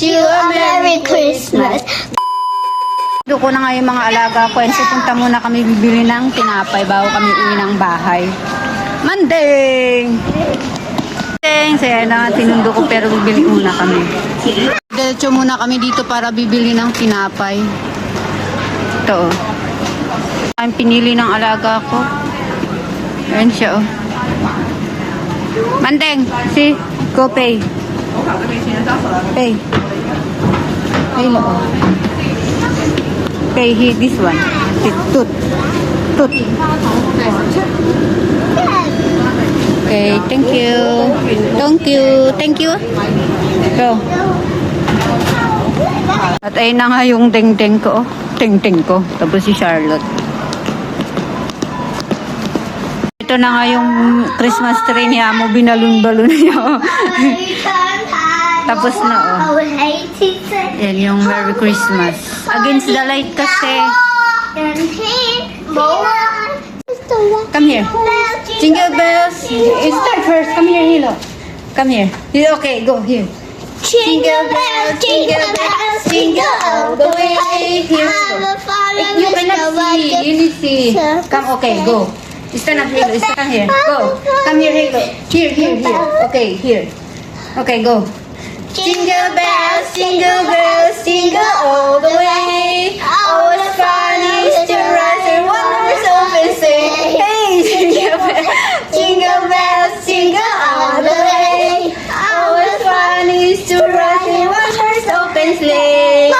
wish you a Merry Christmas. Doon ko na nga yung mga alaga ko. And pupunta muna kami bibili ng tinapay bago kami uwi ng bahay. Manding! Manding! Saya na sinundo ko pero bibili muna kami. Diretso muna kami dito para bibili ng tinapay. Ito oh. Ang pinili ng alaga ko. Ayan siya oh. Mandeng! Si, go pay. Pay. Mo oh. Okay, he, this one. Okay, Tut. Tut. Okay, thank you. Thank you. Thank you. Go. At ayun na nga yung ting-ting ko. oh. Ting-ting ko. Tapos si Charlotte. Ito na nga yung Christmas tree niya mo. Binalon-balon niya. Oh. Tapos na, oh. Yan yung Merry Christmas. Against the light kasi. Come here. Jingle bells. You start first. Come here, Hilo. Come here. Okay, go here. Jingle bells, jingle bells, jingle all the way. Here. I'm a farmer, You cannot see. You need see. Come, okay, go. Stand up, Hilo. Stand here. Go. Come here, Hilo. Here, here, here. Okay, here. Okay, go. Jingle bells, jingle bells, jingle all the way. Oh, what a fun is to ride and one horse open sleigh. Hey, jingle bells, jingle bells, jingle all the way. Oh, what a fun is to ride in one horse open sleigh.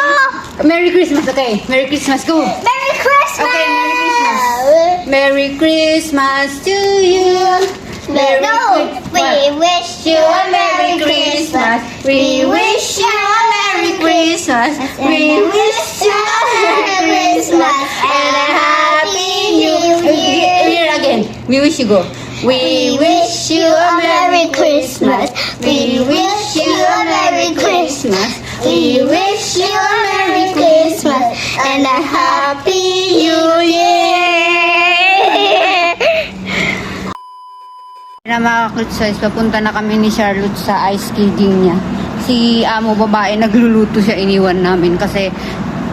Merry Christmas, okay. Merry Christmas, go. Merry Christmas! Okay, Merry Christmas. Merry Christmas to you. Merry no, Christmas. we wish you a Merry Christmas. We wish you a Merry Christmas. We wish you a Merry Christmas and a Happy New Year. Here again. We wish you go. We wish you a Merry Christmas. We wish you Na mga size, papunta na kami ni Charlotte sa ice skating niya. Si amo babae, nagluluto siya, iniwan namin kasi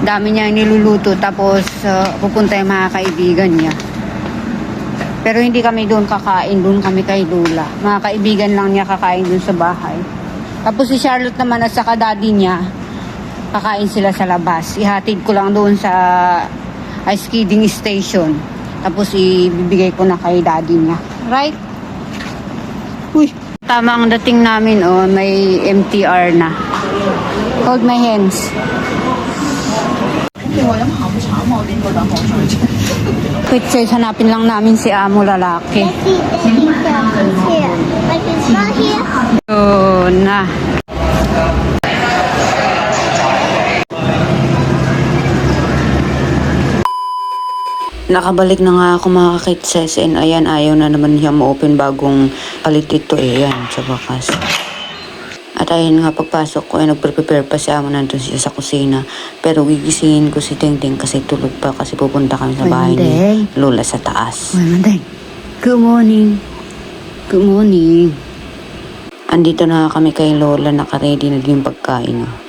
dami niya niluluto tapos uh, pupunta yung mga kaibigan niya. Pero hindi kami doon kakain, doon kami kay Lula. Mga kaibigan lang niya kakain doon sa bahay. Tapos si Charlotte naman at saka daddy niya, kakain sila sa labas. Ihatid ko lang doon sa ice skating station. Tapos ibibigay ko na kay daddy niya. Right? Uy, tama ang dating namin, oh, may MTR na. Hold my hands. Wait, sis, hanapin lang namin si Amo lalaki. Oh, na. Nakabalik na nga ako mga kakitses and ayan ayaw na naman niya ma-open bagong palit ito eh yan sa bakas. At ayun nga pagpasok ko ay nagpre-prepare pa si Amo nandun siya sa kusina. Pero gigisingin ko si Tingting kasi tulog pa kasi pupunta kami sa bahay ni. Lola sa taas. Mandeng. Good morning. Good morning. Andito na kami kay Lola, nakaready na din yung pagkain. Oh.